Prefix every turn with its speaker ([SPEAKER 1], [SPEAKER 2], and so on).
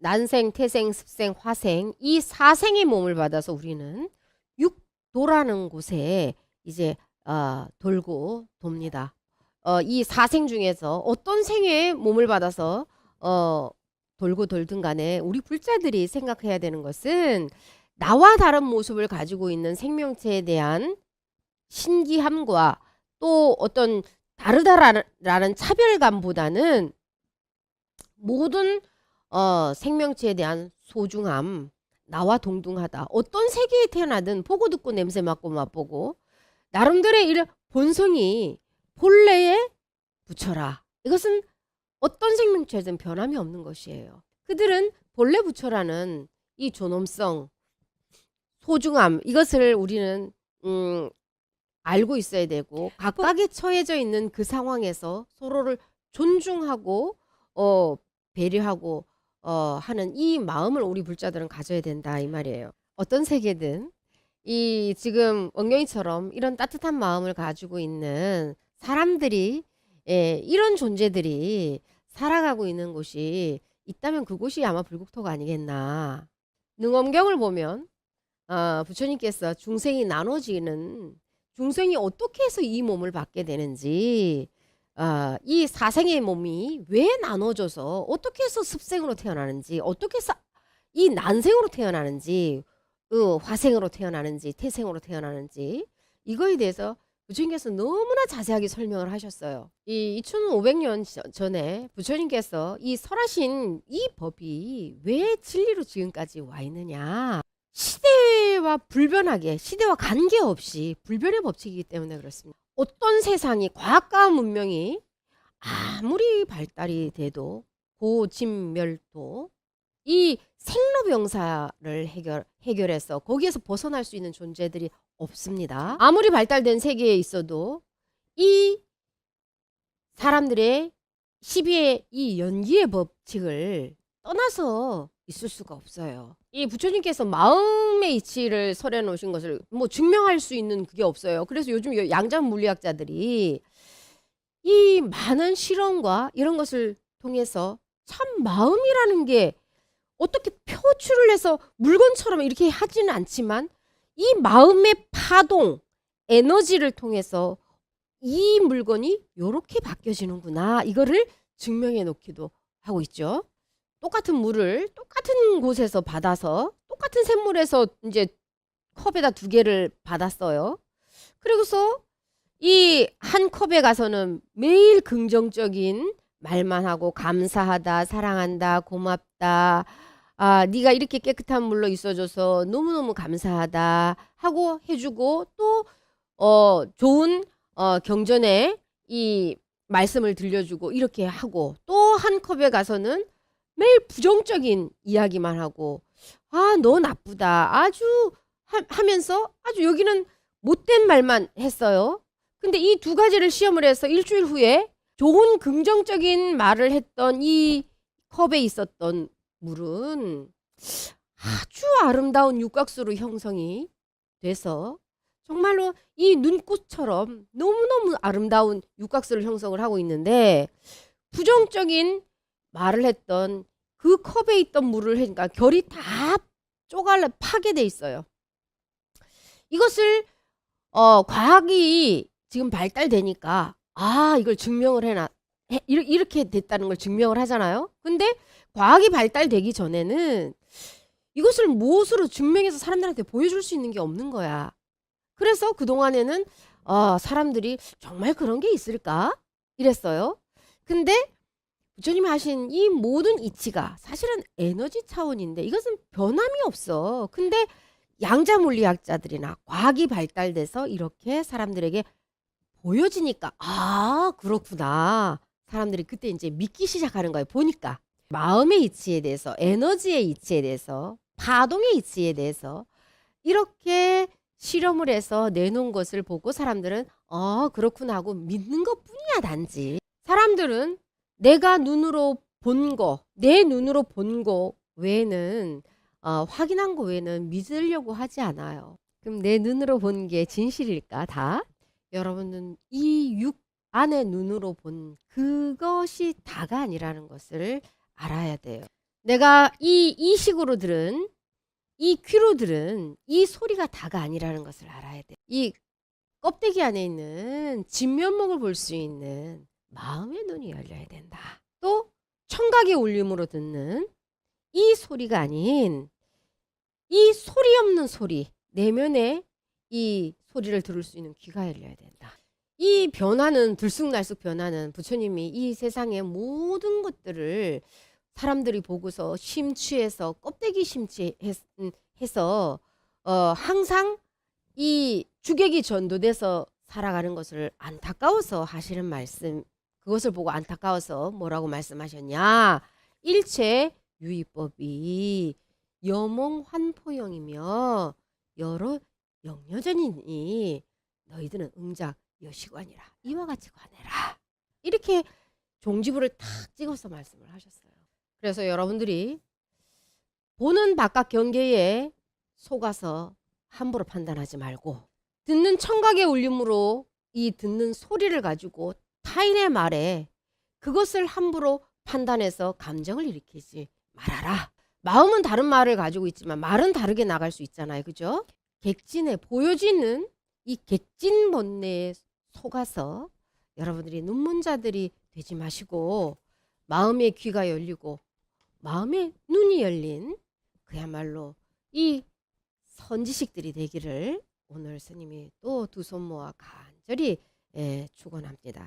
[SPEAKER 1] 난생, 태생, 습생, 화생 이 사생의 몸을 받아서 우리는 육도라는 곳에 이제 어, 돌고 돕니다. 어, 이 사생 중에서 어떤 생의 몸을 받아서 어, 돌고 돌든 간에 우리 불자들이 생각해야 되는 것은 나와 다른 모습을 가지고 있는 생명체에 대한 신기함과 또 어떤 다르다라는 차별감보다는 모든 어, 생명체에 대한 소중함, 나와 동등하다. 어떤 세계에 태어나든 보고 듣고 냄새 맡고 맛보고 나름대로의 이런 본성이 본래에 붙여라. 이것은 어떤 생명체든 변함이 없는 것이에요. 그들은 본래 붙여라는 이 존엄성, 소중함 이것을 우리는 음, 알고 있어야 되고 각각에 처해져 있는 그 상황에서 서로를 존중하고 어, 배려하고 어, 하는 이 마음을 우리 불자들은 가져야 된다 이 말이에요. 어떤 세계든 이 지금 원경이처럼 이런 따뜻한 마음을 가지고 있는 사람들이 예, 이런 존재들이 살아가고 있는 곳이 있다면 그곳이 아마 불국토가 아니겠나. 능엄경을 보면 아, 부처님께서 중생이 나눠지는 중생이 어떻게 해서 이 몸을 받게 되는지 아, 이 사생의 몸이 왜 나눠져서 어떻게 해서 습생으로 태어나는지 어떻게 해서 이 난생으로 태어나는지 어, 화생으로 태어나는지 태생으로 태어나는지 이거에 대해서 부처님께서 너무나 자세하게 설명을 하셨어요. 이 2500년 전에 부처님께서 이 설하신 이 법이 왜 진리로 지금까지 와 있느냐. 시대와 불변하게 시대와 관계없이 불변의 법칙이기 때문에 그렇습니다. 어떤 세상이 과학과 문명이 아무리 발달이 돼도 고진멸도 이 생로병사를 해결 해결해서 거기에서 벗어날 수 있는 존재들이 없습니다. 아무리 발달된 세계에 있어도 이 사람들의 시비의 이 연기의 법칙을 떠나서 있을 수가 없어요. 이 부처님께서 마음의 이치를 설해 놓으신 것을 뭐 증명할 수 있는 그게 없어요. 그래서 요즘 양자 물리학자들이 이 많은 실험과 이런 것을 통해서 참 마음이라는 게 어떻게 표출을 해서 물건처럼 이렇게 하지는 않지만 이 마음의 파동, 에너지를 통해서 이 물건이 이렇게 바뀌어지는구나. 이거를 증명해 놓기도 하고 있죠. 똑같은 물을 똑같은 곳에서 받아서 똑같은 샘물에서 이제 컵에다 두 개를 받았어요. 그리고서 이 한 컵에 가서는 매일 긍정적인 말만 하고 감사하다, 사랑한다, 고맙다. 아, 네가 이렇게 깨끗한 물로 있어줘서 너무너무 감사하다 하고 해주고 또 어, 좋은 어, 경전에 이 말씀을 들려주고 이렇게 하고 또 한 컵에 가서는 매일 부정적인 이야기만 하고 아, 너 나쁘다. 아주 하, 하면서 아주 여기는 못된 말만 했어요. 근데 이 두 가지를 시험을 해서 일주일 후에 좋은 긍정적인 말을 했던 이 컵에 있었던 물은 아주 아름다운 육각수로 형성이 돼서 정말로 이 눈꽃처럼 너무너무 아름다운 육각수를 형성을 하고 있는데 부정적인 말을 했던 그 컵에 있던 물을 그러니까 결이 다 쪼갈라 파게 돼 있어요. 이것을 어 과학이 지금 발달되니까 아 이걸 증명을 해놔 해, 이렇게 됐다는 걸 증명을 하잖아요. 근데 과학이 발달되기 전에는 이것을 무엇으로 증명해서 사람들한테 보여줄 수 있는 게 없는 거야. 그래서 그 동안에는 어, 사람들이 정말 그런 게 있을까? 이랬어요. 근데 부처님이 하신 이 모든 이치가 사실은 에너지 차원인데 이것은 변함이 없어. 근데 양자 물리학자들이나 과학이 발달돼서 이렇게 사람들에게 보여지니까 아 그렇구나. 사람들이 그때 이제 믿기 시작하는 거예요. 보니까 마음의 이치에 대해서, 에너지의 이치에 대해서, 파동의 이치에 대해서 이렇게 실험을 해서 내놓은 것을 보고 사람들은 어 그렇구나 하고 믿는 것뿐이야 단지. 사람들은 내가 눈으로 본 거, 내 눈으로 본 거 외에는 어, 확인한 거 외에는 믿으려고 하지 않아요. 그럼 내 눈으로 본 게 진실일까 다? 여러분은 이 육 안의 눈으로 본 그것이 다가 아니라는 것을 알아야 돼요. 내가 이 이식으로 들은 이 귀로 들은 이 소리가 다가 아니라는 것을 알아야 돼. 이 껍데기 안에 있는 진면목을 볼 수 있는 마음의 눈이 열려야 된다. 또 청각의 울림으로 듣는 이 소리가 아닌 이 소리 없는 소리 내면의 이 소리를 들을 수 있는 귀가 열려야 된다. 이 변화는 들쑥날쑥 변화는 부처님이 이 세상의 모든 것들을 사람들이 보고서 심취해서 껍데기 심취해서 어, 항상 이 주객이 전도돼서 살아가는 것을 안타까워서 하시는 말씀 그것을 보고 안타까워서 뭐라고 말씀하셨냐? 일체 유의법이 여몽 환포형이며 여러 영여전이니 너희들은 응작 여시관이라. 이와 같이 관해라. 이렇게 종지부를 탁 찍어서 말씀을 하셨어요. 그래서 여러분들이 보는 바깥 경계에 속아서 함부로 판단하지 말고 듣는 청각의 울림으로 이 듣는 소리를 가지고 타인의 말에 그것을 함부로 판단해서 감정을 일으키지 말아라. 마음은 다른 말을 가지고 있지만 말은 다르게 나갈 수 있잖아요. 그죠? 객진에 보여지는 이 객진 본내에 속아서 여러분들이 눈문자들이 되지 마시고 마음의 귀가 열리고 마음의 눈이 열린 그야말로 이 선지식들이 되기를 오늘 스님이 또 두 손 모아 간절히 예, 축원합니다.